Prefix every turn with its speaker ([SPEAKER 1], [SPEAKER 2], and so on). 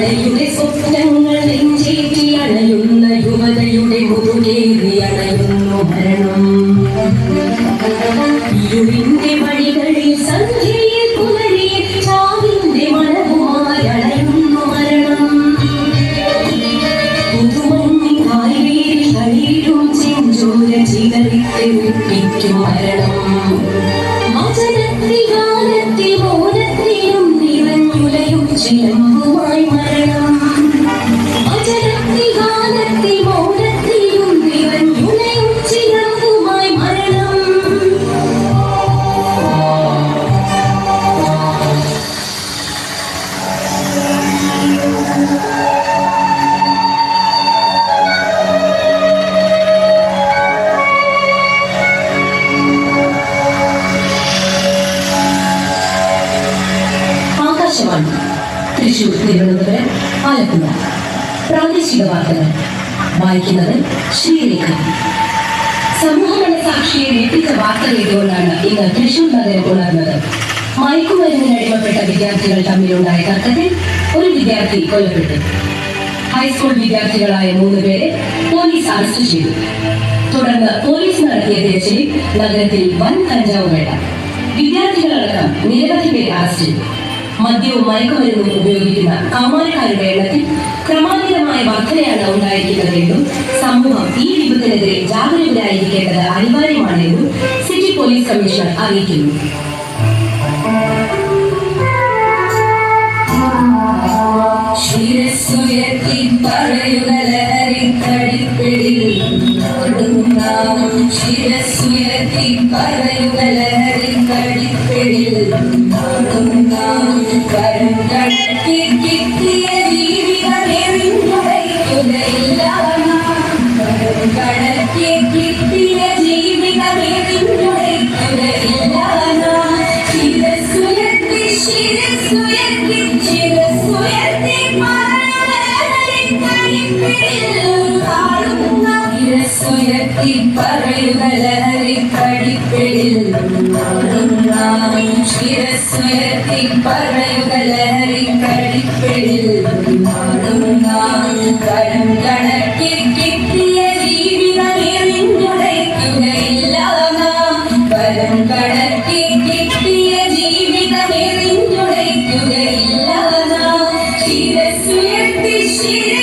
[SPEAKER 1] അണയുടെ സ്വപ്നങ്ങൾ നെഞ്ചേറ്റി അണയുന്ന യുവതയുടെ മുതുകേറി അണയുന്നു ഭരണം ഇരുവിന്റെ വഴികളിൽ സന്ധ്യയിൽ പുലരി ചാവിന്റെ മണവുമായി അണയുന്നു മരണം. പുതുമണ്ണി കാൽവേരി കളിയിലും ചെഞ്ചോര ചിതറിത്തെ ഒപ്പിക്കും മരണം. ചിലമ്പുമായി തൃശൂർ തിരുവനന്തപുരം ആലപ്പുഴ. പ്രാദേശിക വാർത്തകൾ വായിക്കുന്നത് ശ്രീരേഖ. സമൂഹ സാക്ഷിയെ ഞെട്ടിച്ച വാർത്ത ചെയ്തുകൊണ്ടാണ് ഇന്ന് തൃശൂർ നഗരം ഉണർന്നത്. മയക്കുമരുന്നിന് അടിമപ്പെട്ട വിദ്യാർത്ഥികൾ തമ്മിലുണ്ടായ തർക്കത്തിൽ ഒരു വിദ്യാർത്ഥി കൊല്ലപ്പെട്ടു. ഹൈസ്കൂൾ വിദ്യാർത്ഥികളായ മൂന്ന് പേരെ പോലീസ് അറസ്റ്റ് ചെയ്തു. തുടർന്ന് പോലീസ് നടത്തിയ തിരച്ചിലിൽ നഗരത്തിൽ വൻ കഞ്ചാവ് വേട്ട വിദ്യാർത്ഥികളടക്കം നിരവധി പേർ അറസ്റ്റ് ചെയ്തു. മദ്യവും മയക്കുമരുന്നും ഉപയോഗിക്കുന്ന കൗമാരക്കാരുടെ എണ്ണത്തിൽ ക്രമാതീതമായ വർധനയാണ് ഉണ്ടായിരിക്കുന്നതെന്നും സമൂഹം ഈ വിപത്തിനെതിരെ ജാഗരൂകരായിരിക്കേണ്ടത് അനിവാര്യമാണെന്നും സിറ്റി പോലീസ് കമ്മീഷണർ അറിയിക്കുന്നു ശിരസ്സുയർത്തി പറയുക ലഹരി ഒടുങ്ങാം. ശിരസ്സുയർത്തി പറയുക kick, kick, kick. പറയുകലഹരിക്കടിപ്പിടിൽ കരം കണക്കിൽ കിട്ടിയ ജീവിതം എറിഞ്ഞുടയ്ക്കുകയില്ല നാം കരം കണക്കിൽ കിട്ടിയ ജീവിതം എറിഞ്ഞുടയ്ക്കുകയില്ല നാം ശിരസുയർത്തി ശിര